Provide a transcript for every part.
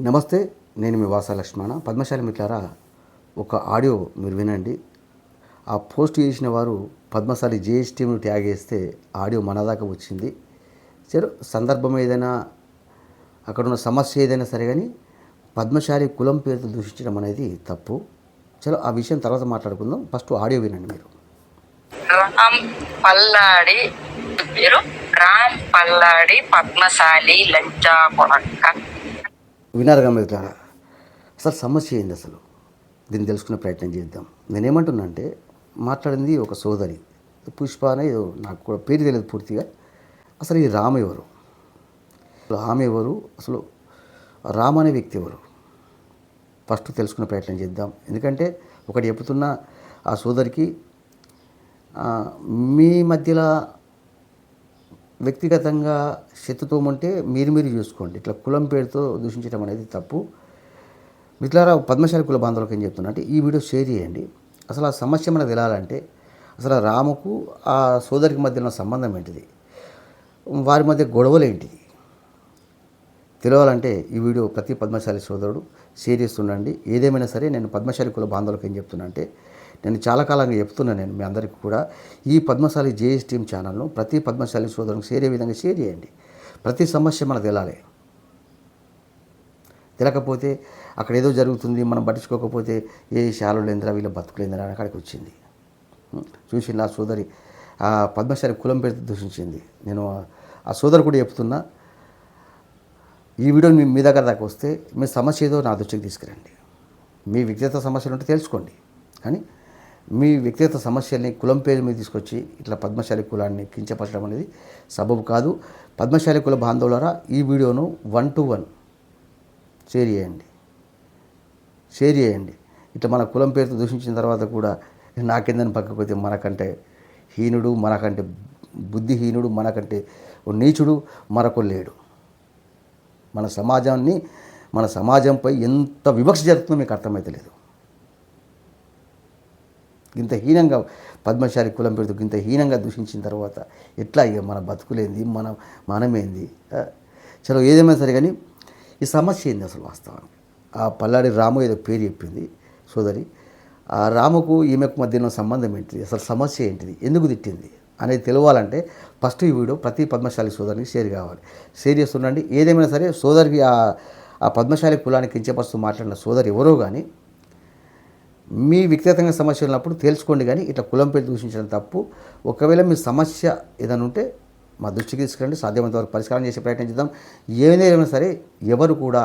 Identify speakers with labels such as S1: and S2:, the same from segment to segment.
S1: నమస్తే నేను మీ వాస లక్ష్మణ. పద్మశాలి మిట్లారా ఒక ఆడియో మీరు వినండి. ఆ పోస్ట్ చేసిన వారు పద్మశాలి జేఎస్ ట్యాగ్ చేస్తే ఆడియో మన దాకా వచ్చింది. సరే సందర్భం ఏదైనా అక్కడ ఉన్న సమస్య ఏదైనా సరే కానీ పద్మశాలి కులం పేరుతో దూషించడం అనేది తప్పు. చలో ఆ విషయం తర్వాత మాట్లాడుకుందాం. ఫస్ట్ ఆడియో వినండి మీరు.
S2: రామ్ పల్లాడి పేరు రామ్ పల్లాడి పద్మశాలి లంచా కొడక్క
S1: వినారు గమనించారా అసలు సమస్య ఏంది అసలు? దీన్ని తెలుసుకునే ప్రయత్నం చేద్దాం. నేనేమంటున్నా అంటే మాట్లాడింది ఒక సోదరి. పుష్ప అనే నాకు కూడా పేరు తెలియదు పూర్తిగా. అసలు ఈ రామ ఎవరు? అసలు ఆమె ఎవరు? అసలు రామ అనే వ్యక్తి ఎవరు? ఫస్ట్ తెలుసుకునే ప్రయత్నం చేద్దాం. ఎందుకంటే ఒకటి చెబుతున్న ఆ సోదరికి మీ మధ్యలో వ్యక్తిగతంగా శత్రుత్వం అంటే మీరు మీరు చూసుకోండి. ఇట్లా కులం పేరుతో దూషించడం అనేది తప్పు. మిత్రులారా పద్మశాలి కుల బాంధవులకు ఏం చెప్తున్నా అంటే ఈ వీడియో షేర్ చేయండి. అసలు ఆ సమస్య మనకు తెలాలంటే అసలు రాముకు ఆ సోదరికి మధ్య ఉన్న సంబంధం ఏంటిది? వారి మధ్య గొడవలు ఏంటిది? తెలవాలంటే ఈ వీడియో ప్రతి పద్మశాలి సోదరుడు షేర్ చేస్తుండండి. ఏదేమైనా సరే నేను పద్మశాలి కుల బాంధవులకు ఏం చెప్తున్నా అంటే నేను చాలా కాలంగా చెప్తున్నాను నేను మీ అందరికీ కూడా ఈ పద్మశాలి జేఎస్ టీమ్ ఛానల్ను ప్రతి పద్మశాలి సోదరునికి షేర్ అయ్యే విధంగా షేర్ చేయండి. ప్రతి సమస్య మనకు తెలాలి. తెలకపోతే అక్కడ ఏదో జరుగుతుంది మనం పట్టించుకోకపోతే ఏ శాలులేంద్రా వీళ్ళ బతుకులేందరా అని అక్కడికి వచ్చింది. చూసి నా సోదరి. ఆ పద్మశాలి కులం పెడితే దూషించింది. నేను ఆ సోదరు కూడా చెప్తున్నా ఈ వీడియో మీ మీ దగ్గర దాకా వస్తే మీ సమస్య ఏదో నా దృష్టికి తీసుకురండి. మీ వ్యక్తిగత సమస్యలు ఉంటే తెలుసుకోండి. కానీ మీ వ్యక్తిగత సమస్యల్ని కులం పేరు మీద తీసుకొచ్చి ఇట్లా పద్మశాలి కులాన్ని కించపరచడం అనేది సబబు కాదు. పద్మశాలి కుల బాంధవులరా ఈ వీడియోను వన్ టు వన్ షేర్ చేయండి. షేర్ చేయండి. ఇట్లా మన కులం పేరుతో దూషించిన తర్వాత కూడా నాకెందని పక్కకపోతే మనకంటే హీనుడు మనకంటే బుద్ధిహీనుడు మనకంటే నీచుడు మరొక లేడు. మన సమాజాన్ని మన సమాజంపై ఎంత వివక్ష జరుగుతుందో మీకు అర్థమైతలేదు. ఇంత హీనంగా పద్మశాలి కులం పెడుతూ ఇంత హీనంగా దూషించిన తర్వాత ఎట్లా ఇక మన బతుకులేంది? మన మనమేంది? చలో ఏదేమైనా సరే కానీ ఈ సమస్య ఏంది అసలు వాస్తవానికి? ఆ పల్లాడి రాము ఏదో పేరు చెప్పింది సోదరి. ఆ రాముకు ఈమెకు మధ్యలో సంబంధం ఏంటిది? అసలు సమస్య ఏంటిది? ఎందుకు తిట్టింది? అనేది తెలియాలంటే ఫస్ట్ ఈ వీడియో ప్రతి పద్మశాలి సోదరికి షేర్ కావాలి. షేర్ చేస్తుండండి. ఏదేమైనా సరే సోదరికి ఆ ఆ పద్మశాలి కులానికి కించపరుస్తూ మాట్లాడిన సోదరు ఎవరో కానీ మీ వ్యక్తిగతంగా సమస్య ఉన్నప్పుడు తెలుసుకోండి కానీ ఇట్లా కులం పేరు దూషించడం తప్పు. ఒకవేళ మీ సమస్య ఏదైనా ఉంటే మా దృష్టికి తీసుకురండి సాధ్యమైనంత వరకు పరిష్కారం చేసే ప్రయత్నం చేద్దాం. ఏదైనా సరే ఎవరు కూడా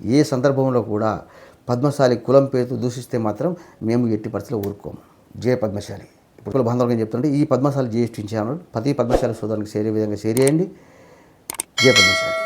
S1: ఏ సందర్భంలో కూడా పద్మశాలి కులం పేరుతో దూషిస్తే మాత్రం మేము ఎట్టి పరిస్థితిలో ఊరుకోము. జయ పద్మశాలి. ఇప్పుడు కుల బాంధవులు చెప్తుంటే ఈ పద్మశాలి జిఎస్టీ ఛానల్ ప్రతి పద్మశాలి సోదరునికి చేరే విధంగా షేర్ చేయండి జయ పద్మశాలి.